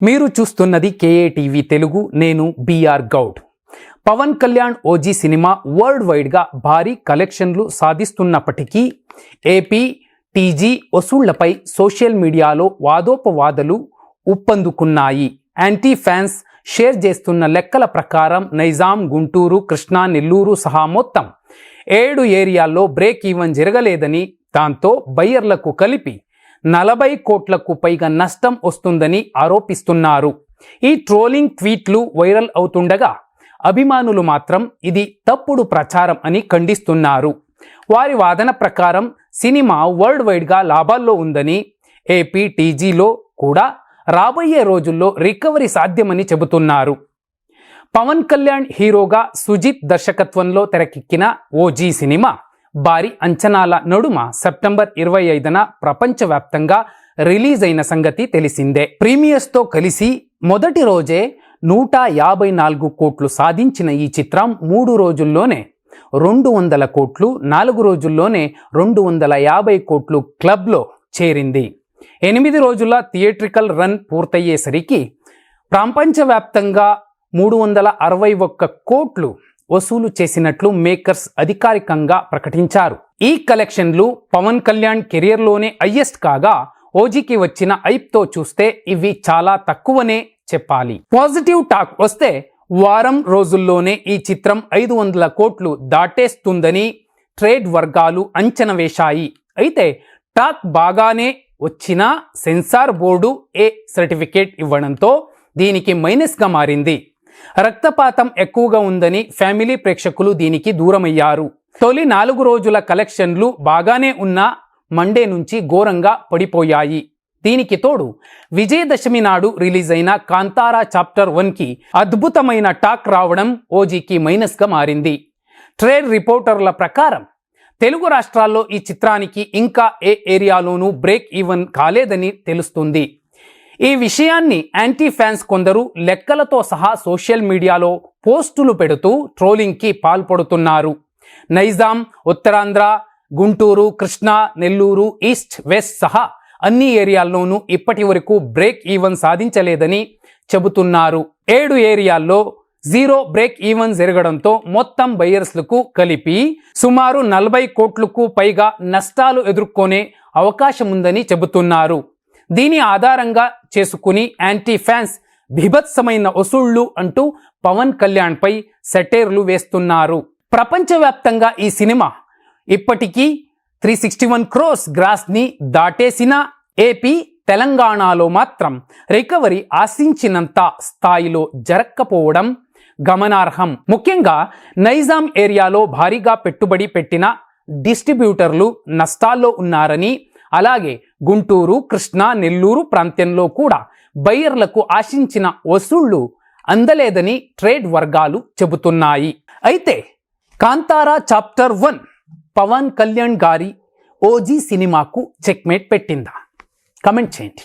మీరు చూస్తున్నది కేఏటీవీ తెలుగు నేను BR Goud. Pawan Kalyan OG cinema world వైడ్గా భారీ కలెక్షన్లు సాధిస్తున్నప్పటికీ ఏపీ టీజీ వసూళ్ళపై సోషల్ మీడియాలో వాదోపవాదాలు ఉప్పందుకున్నాయి. యాంటీ ఫ్యాన్స్ షేర్ చేస్తున్న లెక్కల ప్రకారం నైజాం గుంటూరు కృష్ణా నెల్లూరు సహా మొత్తం ఏడు ఏరియాల్లో బ్రేక్ ఈవెన్ జరగలేదని దాంతో బయ్యర్లకు కలిపి నలభై కోట్లకు పైగా నష్టం వస్తుందని ఆరోపిస్తున్నారు. ఈ ట్రోలింగ్ ట్వీట్లు వైరల్ అవుతుండగా అభిమానులు మాత్రం ఇది తప్పుడు ప్రచారం అని ఖండిస్తున్నారు. వారి వాదన ప్రకారం సినిమా వరల్డ్ వైడ్గా లాభాల్లో ఉందని ఏపీ టీజీలో కూడా రాబోయే రోజుల్లో రికవరీ సాధ్యమని చెబుతున్నారు. పవన్ కళ్యాణ్ హీరోగా సుజిత్ దర్శకత్వంలో తెరకెక్కిన ఓజీ సినిమా భారీ అంచనాల నడుమ సెప్టెంబర్ ఇరవై ఐదున ప్రపంచవ్యాప్తంగా రిలీజ్ అయిన సంగతి తెలిసిందే. ప్రీమియర్స్తో కలిసి మొదటి రోజే నూట యాభై నాలుగు కోట్లు సాధించిన ఈ చిత్రం మూడు రోజుల్లోనే రెండు వందల కోట్లు నాలుగు రోజుల్లోనే రెండు వందల యాభై కోట్లు క్లబ్లో చేరింది. ఎనిమిది రోజుల థియేట్రికల్ రన్ పూర్తయ్యేసరికి ప్రపంచవ్యాప్తంగా మూడు వందల అరవై ఒక్క కోట్లు వసూలు చేసినట్లు మేకర్స్ అధికారికంగా ప్రకటించారు. ఈ కలెక్షన్లు పవన్ కళ్యాణ్ కెరియర్లోనే హయ్యెస్ట్ కాగా ఓజీకి వచ్చిన ఐప్తో చూస్తే ఇవి చాలా తక్కువనే చెప్పాలి. పాజిటివ్ టాక్ వస్తే వారం రోజుల్లోనే ఈ చిత్రం ఐదు వందల కోట్లు దాటేస్తుందని ట్రేడ్ వర్గాలు అంచనా వేశాయి. అయితే టాక్ బాగానే వచ్చినా సెన్సార్ బోర్డు ఏ సర్టిఫికేట్ ఇవ్వడంతో దీనికి మైనస్గా మారింది. రక్తపాతం ఎక్కువగా ఉందని ఫ్యామిలీ ప్రేక్షకులు దీనికి దూరమయ్యారు. తొలి నాలుగు రోజుల కలెక్షన్లు బాగానే ఉన్న మండే నుంచి ఘోరంగా పడిపోయాయి. దీనికి తోడు విజయదశమి నాడు రిలీజ్ అయిన కాంతారా చాప్టర్ వన్కి అద్భుతమైన టాక్ రావడం ఓజీకి మైనస్గా మారింది. ట్రేడ్ రిపోర్టర్ల ప్రకారం తెలుగు రాష్ట్రాల్లో ఈ చిత్రానికి ఇంకా ఏ ఏరియాలోనూ బ్రేక్ ఈవెన్ కాలేదని తెలుస్తుంది. ఈ విషయాన్ని యాంటీ ఫ్యాన్స్ కొందరు లెక్కలతో సహా సోషల్ మీడియాలో పోస్టులు పెడుతూ ట్రోలింగ్కి పాల్పడుతున్నారు. నైజాం ఉత్తరాంధ్ర గుంటూరు కృష్ణా నెల్లూరు ఈస్ట్ వెస్ట్ సహా అన్ని ఏరియాల్లోనూ ఇప్పటి వరకు బ్రేక్ ఈవెన్ సాధించలేదని చెబుతున్నారు. ఏడు ఏరియాల్లో జీరో బ్రేక్ ఈవెన్ జరగడంతో మొత్తం బయర్స్లకు కలిపి సుమారు నలభై కోట్లకు పైగా నష్టాలు ఎదుర్కొనే అవకాశం ఉందని చెబుతున్నారు. దీని ఆధారంగా చేసుకుని యాంటీ ఫ్యాన్స్ బిభత్సమైన వసూళ్ళు అంటూ పవన్ కళ్యాణ్పై సెటైర్లు వేస్తున్నారు. ప్రపంచవ్యాప్తంగా ఈ సినిమా ఇప్పటికీ త్రీ సిక్స్టీ వన్ క్రోస్ గ్రాస్ని దాటేసిన ఏపీ తెలంగాణలో మాత్రం రికవరీ ఆశించినంత స్థాయిలో జరక్కపోవడం గమనార్హం. ముఖ్యంగా నైజాం ఏరియాలో భారీగా పెట్టుబడి పెట్టిన డిస్ట్రిబ్యూటర్లు నష్టాల్లో ఉన్నారని అలాగే గుంటూరు కృష్ణా నెల్లూరు ప్రాంతంలో కూడా బయ్యర్లకు ఆశించిన వసూళ్ళు అందలేదని ట్రేడ్ వర్గాలు చెబుతున్నాయి. అయితే కాంతారా చాప్టర్ వన్ పవన్ కళ్యాణ్ గారి ఓజీ సినిమాకు చెక్మేట్ పెట్టిందా? కమెంట్ చేయండి.